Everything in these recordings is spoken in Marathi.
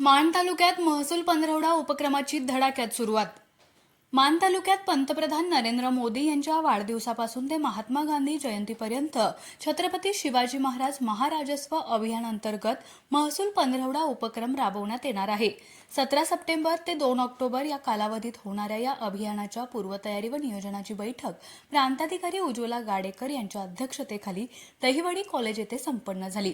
मान तालुक्यात महसूल पंधरवडा उपक्रमाची धडाक्यात सुरुवात. मान तालुक्यात पंतप्रधान नरेंद्र मोदी यांच्या वाढदिवसापासून ते महात्मा गांधी जयंतीपर्यंत छत्रपती शिवाजी महाराज महाराजस्व अभियानांतर्गत महसूल पंधरवडा उपक्रम राबवण्यात येणार आहे. सतरा सप्टेंबर ते दोन ऑक्टोबर या कालावधीत होणाऱ्या या अभियानाच्या पूर्वतयारी व नियोजनाची बैठक प्रांताधिकारी उज्ज्वला गाडेकर यांच्या अध्यक्षतेखाली दहिवडी कॉलेज येथे संपन्न झाली.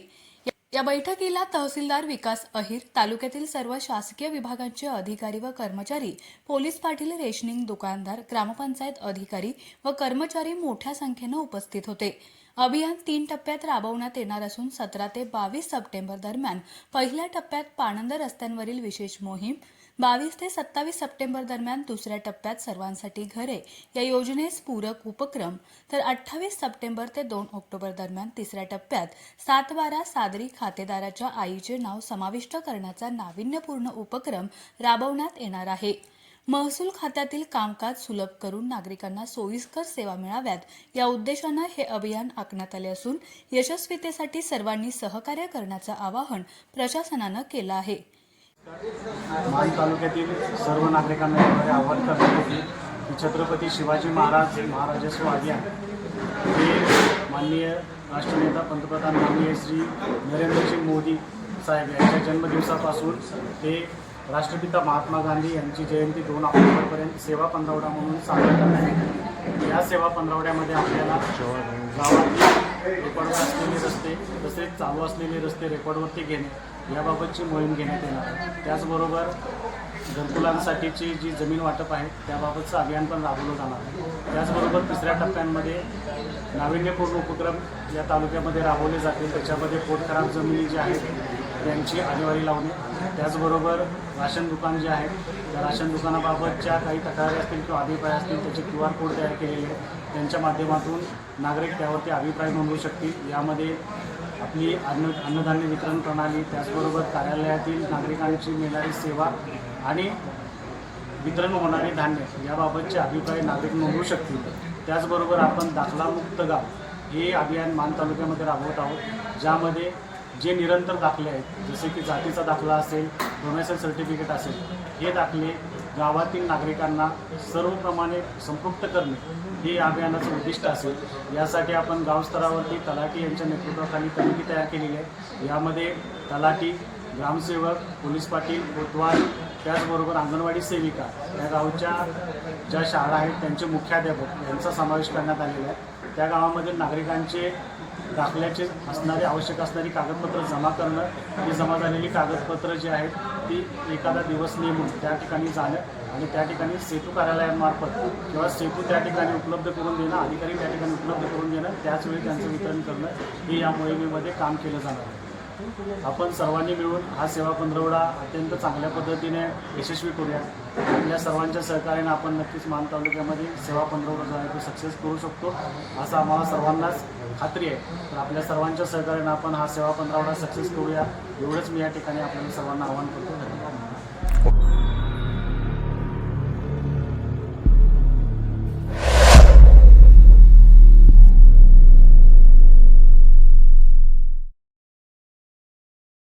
या बैठकीला तहसीलदार विकास अहिर तालुक्यातील सर्व शासकीय विभागांचे अधिकारी व कर्मचारी पोलीस पाटील रेशनिंग दुकानदार ग्रामपंचायत अधिकारी व कर्मचारी मोठ्या संख्येनं उपस्थित होते. अभियान तीन टप्प्यात राबवण्यात येणार असून सतरा ते बावीस सप्टेंबर दरम्यान पहिल्या टप्प्यात पाणंद रस्त्यांवरील विशेष मोहीम बावीस ते सत्तावीस सप्टेंबर दरम्यान दुसऱ्या टप्प्यात सर्वांसाठी घरे. या योजनेस पूरक उपक्रम. तर अठ्ठावीस सप्टेंबर ते दोन ऑक्टोबर दरम्यान तिसऱ्या टप्प्यात सात बारा सादरी खातेदाराच्या आईचे नाव समाविष्ट करण्याचा नाविन्यपूर्ण उपक्रम राबवण्यात येणार आहे. महसूल खात्यातील कामकाज सुलभ करून नागरिकांना सोयीस्कर सेवा मिळाव्यात. या उद्देशानं हे अभियान आखण्यात आले असून यशस्वीतेसाठी सर्वांनी सहकार्य करण्याचं आवाहन प्रशासनानं केलं आहे. मान तालुक्यातील सर्व नागरिकांना याद्वारे आवाहन करण्यात की छत्रपती शिवाजी महाराज महाराजस्व अभियान हे माननीय राष्ट्रनेता पंतप्रधान माननीय श्री नरेंद्रजी मोदी साहेब यांच्या जन्मदिवसापासून ते राष्ट्रपिता महात्मा गांधी यांची जयंती दोन ऑक्टोबरपर्यंत सेवा पंधरवडा म्हणून साजरा करण्यात येते या सेवा पंधरवड्यामध्ये आपल्याला गावातील रेकॉर्डवर असलेले रस्ते तसेच चालू असलेले रस्ते रेकॉर्डवरती घेणे याबाबतची मोहीम घेण्यात येणार आहे. त्याचबरोबर घरकुलांसाठीची जी जमीन वाटप आहे त्याबाबतचं अभियान पण राबवलं जाणार आहे. त्याचबरोबर तिसऱ्या टप्प्यांमध्ये नाविन्यपूर्ण उपक्रम या तालुक्यामध्ये राबवले जातील. त्याच्यामध्ये पोटखराब जमिनी ज्या आहेत त्यांची आलेवारी लावणे. त्याचबरोबर राशन दुकान जे आहे त्या राशन दुकानाबाबत ज्या काही तक्रारी असतील किंवा अभिप्राय असतील त्याचे क्यू आर कोड तयार केलेले आहेत त्यांच्या माध्यमातून नागरिक त्यावरती अभिप्राय नोंदवू शकतील. यामध्ये आपली अन्न अन्नधान्य वितरण प्रणाली त्याचबरोबर कार्यालयातील नागरिकांची मिळणारी सेवा आणि वितरण होणारे धान्य याबाबतचे अभिप्राय नागरिक नोंदवू शकतील. त्याचबरोबर आपण दाखलामुक्त गाव हे अभियान मान तालुक्यामध्ये राबवत आहोत ज्यामध्ये जे निरंतर दाखले आहेत जसे की जातीचा दाखला असेल डोमेसल सर्टिफिकेट असेल हे दाखले गावातील नागरिकांना सर्वप्रमाणे संपृक्त करणे हे अभियानाचं उद्दिष्ट असेल. यासाठी आपण गावस्तरावरती तलाठी यांच्या नेतृत्वाखाली कमिटी तयार केलेली आहे. यामध्ये तलाठी ग्रामसेवक पोलीस पाटील कोतवाल त्याचबरोबर अंगणवाडी सेविका या गावच्या ज्या शाळा आहेत त्यांचे मुख्याध्यापक यांचा समावेश करण्यात आलेला आहे. त्या गावामध्ये नागरिकांचे दाखल्याचे असणारे आवश्यक असणारी कागदपत्र जमा करणं ही जमा झालेली कागदपत्र जी आहेत ती एखादा दिवस नेमून त्या ठिकाणी जाणं आणि त्या ठिकाणी सेतू कार्यालयांमार्फत किंवा सेतू त्या ठिकाणी उपलब्ध करून देणं अधिकारी त्या ठिकाणी उपलब्ध करून देणं त्याचवेळी त्यांचं वितरण करणं हे या मोहिमेमध्ये काम केलं जाणार आहे. आपण सर्वांनी मिळून हा सेवा पंधरवडा अत्यंत चांगल्या पद्धतीने यशस्वी करूया. आपल्या सर्वांच्या सहकार्याने आपण नक्कीच मान तालुक्यामध्ये सेवा पंधरवडा जो आहे तो सक्सेस करू शकतो असं आम्हाला सर्वांनाच खात्री आहे. तर आपल्या सर्वांच्या सहकार्याने आपण हा सेवा पंधरवडा सक्सेस करूया. एवढंच मी या ठिकाणी आपल्याला सर्वांना आवाहन करतो. धन्यवाद.